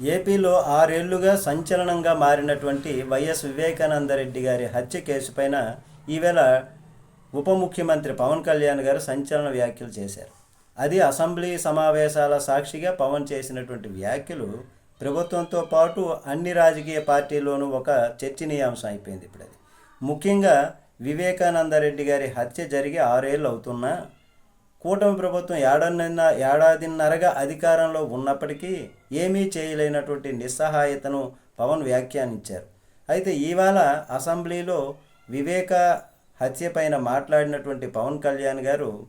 ఏపీలో ఆరేళ్ళుగా సంచలనంగా మారినటువంటి వైఎస్ వివేకానందరెడ్డి గారి హత్య కేసుపైన ఈవేళ ఉప ముఖ్యమంత్రి పవన్ కళ్యాణ్ గారు సంచలన వ్యాఖ్యలు చేశారు. అది అసెంబ్లీ సమావేశాల సాక్షిగా పవన్ చేసినటువంటి వ్యాఖ్యలు ప్రభుత్వంతో పాటు అన్ని రాజకీయ పార్టీల్లోనూ ఒక చర్చనీయాంశం అయిపోయింది ఇప్పుడు అది ముఖ్యంగా వివేకానందరెడ్డి గారి హత్య జరిగి ఆరేళ్ళు అవుతున్నా కూటమి ప్రభుత్వం ఏడాదిన్న ఏడాదిన్నరగా అధికారంలో ఉన్నప్పటికీ ఏమీ చేయలేనటువంటి నిస్సహాయతను పవన్ వ్యాఖ్యానించారు. అయితే ఇవాళ అసెంబ్లీలో వివేక హత్య పైన మాట్లాడినటువంటి పవన్ కళ్యాణ్ గారు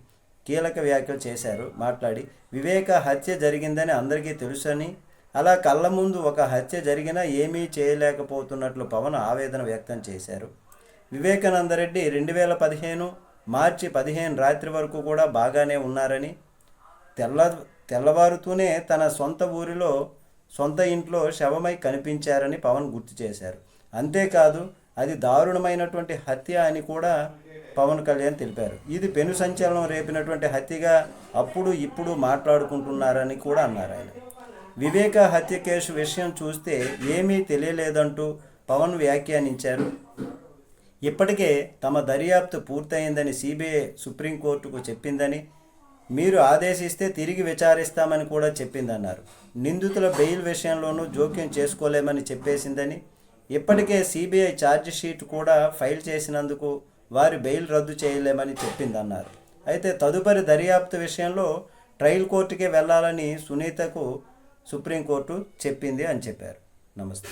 కీలక వ్యాఖ్యలు చేశారు. మాట్లాడి వివేక హత్య జరిగిందని అందరికీ తెలుసని అలా కళ్ళ ముందు ఒక హత్య జరిగినా ఏమీ చేయలేకపోతున్నట్లు పవన్ ఆవేదన వ్యక్తం చేశారు. వివేకానందరెడ్డి రెండు వేల పదిహేను మార్చి పదిహేను రాత్రి వరకు కూడా బాగానే ఉన్నారని తెల్ల తెల్లవారుతూనే తన సొంత ఊరిలో సొంత ఇంట్లో శవమై కనిపించారని పవన్ గుర్తు చేశారు. అంతేకాదు అది దారుణమైనటువంటి హత్య అని కూడా పవన్ కళ్యాణ్ తెలిపారు. ఇది పెను సంచలనం రేపినటువంటి హత్యగా అప్పుడు ఇప్పుడు మాట్లాడుకుంటున్నారని కూడా అన్నారు ఆయన. వివేక హత్య కేసు విషయం చూస్తే ఏమీ తెలియలేదంటూ పవన్ వ్యాఖ్యానించారు. ఇప్పటికే తమ దర్యాప్తు పూర్తయిందని సిబిఐ సుప్రీంకోర్టుకు చెప్పిందని మీరు ఆదేశిస్తే తిరిగి విచారిస్తామని కూడా చెప్పిందన్నారు. నిందితుల బెయిల్ విషయంలోనూ జోక్యం చేసుకోలేమని చెప్పేసిందని ఇప్పటికే సిబిఐ ఛార్జ్ షీట్ కూడా ఫైల్ చేసినందుకు వారి బెయిల్ రద్దు చేయలేమని చెప్పిందన్నారు. అయితే తదుపరి దర్యాప్తు విషయంలో ట్రయల్ కోర్టుకే వెళ్ళాలని సునీతకు సుప్రీంకోర్టు చెప్పింది అని చెప్పారు. నమస్తే.